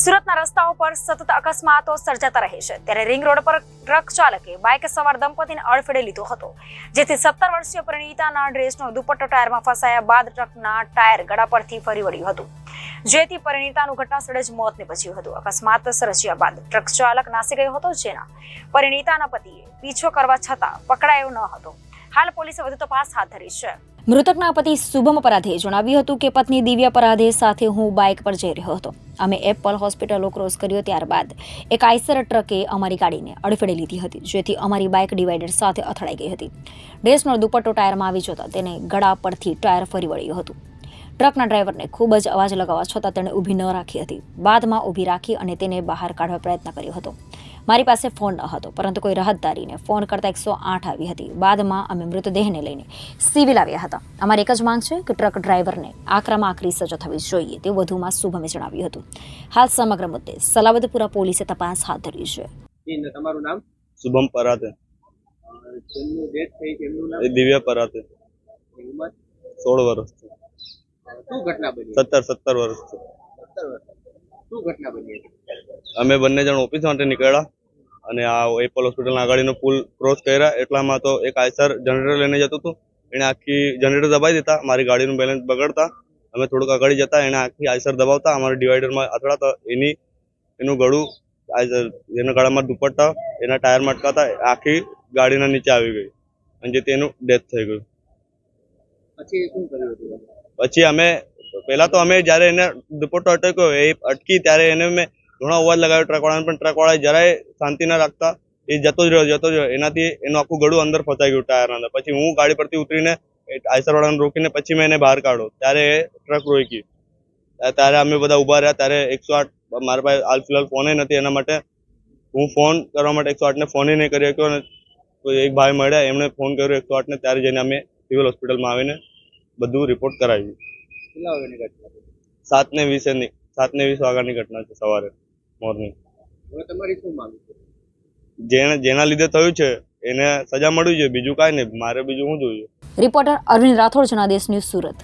સુરતના રસ્તાઓ પર સતત અકસ્માતો સર્જાતા રહે છે. ત્યારે રિંગ રોડ પર ટ્રક ચાલકે બાઇક સવાર દંપતીને અડફેડે લીધો હતો. જેથી સત્તર વર્ષીય પરિણીતાના ડ્રેસનો દુપટ્ટો ટાયરમાં ફસાયા બાદ ટ્રકના ટાયર ગળા પરથી ફરી વળ્યું હતું. જેથી પરિણીતાનું ઘટનાસ્થળે જ મોત નીપજ્યું હતું. અકસ્માત સર્જ્યા બાદ ટ્રક ચાલક નાસી ગયો હતો, જેના પરિણીતાના પતિએ પીછો કરવા છતાં પકડાયો ન હતો. હાલ પોલીસે વધુ તપાસ હાથ ધરી છે. મૃતકના પતિ શુભમ પરાધે જણાવ્યું હતું કે પત્ની દિવ્યા પરાધે સાથે હું બાઇક પર જઈ રહ્યો હતો. અમે એપલ હોસ્પિટલો ક્રોસ કર્યો ત્યારબાદ એક આઈસર ટ્રકે અમારી ગાડીને અડફેડે લીધી હતી, જેથી અમારી બાઇક ડિવાઈડર સાથે અથડાઈ ગઈ હતી. ડ્રેસનો દુપટ્ટો ટાયરમાં આવી જતા તેને ગળા પરથી ટાયર ફરી વળ્યું હતું. ટ્રકના ડ્રાઈવરને ખૂબ જ અવાજ લગાવવા છતાં તેણે ઊભી ન રાખી હતી. બાદમાં ઊભી રાખી અને તેને બહાર કાઢવા પ્રયત્ન કર્યો હતો. મારી પાસે ફોન ન હતો પરંતુ કોઈ રાહતદારીને ફોન કરતાં એકસો આઠ આવી હતી. બાદમાં અમે મૃતદેહને લઈને સિવિલ આવ્યા હતા. અમારી એક જ માંગ છે કે ટ્રક ડ્રાઈવરને આકરામાં આકરી સજા થવી જોઈએ તે વધુમાં શુભમે જણાવ્યું હતું. હાલ સમગ્ર મુદ્દે સલાવતપુરા પોલીસે તપાસ હાથ ધરી છે. તમારું નામ? શુભમ પરાતે. ડેથ થઈ તેમનું દિવ્ય પરાતે. સોળ વર્ષ. છે શું ઘટના બની સત્તર સત્તર વર્ષ શું ઘટના બની અમે બંને જણ ઓફિસ માટે નીકળ્યા અને આ એપલ હોસ્પિટલના આગળનો પુલ ક્રોસ કર્યા. એટલામાં તો એક આયસર જનરેટર લઈને જતું હતું. એણે આખી જનરેટર દબાવી દીધા. મારી ગાડીનું બેલેન્સ બગડતા. અમે થોડુંક આગળ જતા એણે આખી આયસર દબાવતા. અમારા ડિવાઈડરમાં અથડાતા. એની એનું ગળું આયસર એના ગળામાં દુપટ્ટા એના ટાયરમાં અટકાતા. આખી ગાડીના નીચે આવી ગઈ. અને જેથી એનું ડેથ થઈ ગયું. પછી શું કર્યું હતું? પછી અમે, પહેલા તો અમે જ્યારે એને દુપટ્ટો અટક્યો એ અટકી, ત્યારે એને મેં ઘણો અવાજ લગાવ્યો ટ્રકવાળાને પણ ટ્રકવાળાએ જરાય શાંતિ ના રાખતા. એ જતો જ રહ્યો, જતો જ રહ્યો. એનાથી એનું આખું ગળું અંદર ફસાઈ ગયું ટાયરના અંદર. પછી હું ગાડી પરથી ઉતરીને આઈસરવાળાને રોકીને પછી મેં એને બહાર કાઢ્યો. ત્યારે એ ટ્રક રોકી ત્યારે અમે બધા ઊભા રહ્યા. ત્યારે એકસો આઠ, મારા પાસે હાલ ફિલહાલ ફોને નથી. એના માટે હું ફોન કરવા માટે એકસો આઠને ફોને નહીં કરી શક્યો. અને એક ભાઈ મળ્યા, એમણે ફોન કર્યો એકસો આઠને. ત્યારે જઈને અમે સિવિલ હોસ્પિટલમાં આવીને બધું રિપોર્ટ કરાવ્યું કેટલા વાગ્યાની ઘટના સાત ને વીસે ની સાત ને વીસ વાગ્યાની ઘટના છે સવારે મોર્નિંગ હવે તમારી શું માંગ છે? જેને જેના લીધે થયું છે એને સજા મળવી જોઈએ બીજું કાંઈ નહીં મારે બીજું શું જોઈએ? Reporter Arvind Rathod Janadesh news Surat.